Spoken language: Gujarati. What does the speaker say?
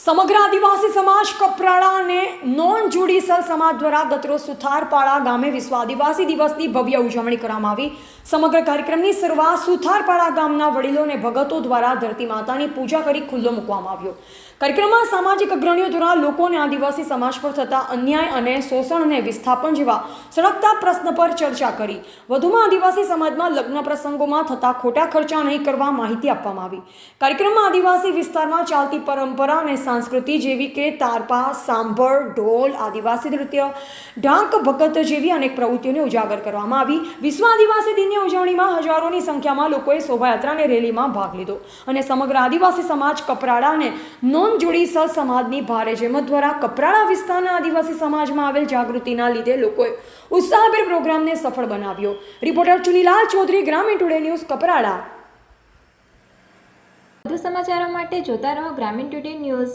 સમગ્ર આદિવાસી સમાજ કપરાડા નોન જ્યુડિશિયલ સમાજ દ્વારા ગતરોજ સુથારપાડા ગામે વિશ્વ આદિવાસી દિવસની ભવ્ય ઉજવણી કરવામાં આવી. સમગ્ર કાર્યક્રમની શરૂઆત સુથારપાડા ગામના વડીલો અને ભગતો દ્વારા ધરતી માતાની પૂજા કરી ખુલ્લો મૂકવામાં આવ્યો. કાર્યક્રમમાં સામાજિક અગ્રણીઓ દ્વારા લોકોને આદિવાસી સમાજ પર થતા અન્યાય અને શોષણ અને વિસ્થાપન જેવા સળગતા પ્રશ્ન પર ચર્ચા કરી. વધુમાં આદિવાસી સમાજમાં લગ્ન પ્રસંગોમાં થતા ખોટા ખર્ચા નહીં કરવા માહિતી આપવામાં આવી. કાર્યક્રમમાં આદિવાસી વિસ્તારમાં ચાલતી પરંપરા અને સંસ્કૃતિ જેવી કે તારપા, સાંભળ ઢોલ, આદિવાસી નૃત્ય, ઢાંક, ભગત જેવી અનેક પ્રવૃત્તિઓને ઉજાગર કરવામાં આવી. વિશ્વ આદિવાસી દિનની ઉજવણીમાં હજારોની સંખ્યામાં લોકોએ શોભાયાત્રાને રેલીમાં ભાગ લીધો અને સમગ્ર આદિવાસી સમાજ કપરાડા અને નોન જોડીસર સમાજની ભારે જેમત દ્વારા કપરાડા વિસ્તારના આદિવાસી સમાજમાં આવેલ જાગૃતિના લીધે લોકોએ ઉત્સાહભેર પ્રોગ્રામને સફળ બનાવ્યો. રિપોર્ટર ચુનીલાલ ચૌધરી, ગ્રામીણ ટુડે ન્યૂઝ, કપરાડા. વધુ સમાચારો માટે જોતા રહો ગ્રામીણ ટુડે ન્યૂઝ.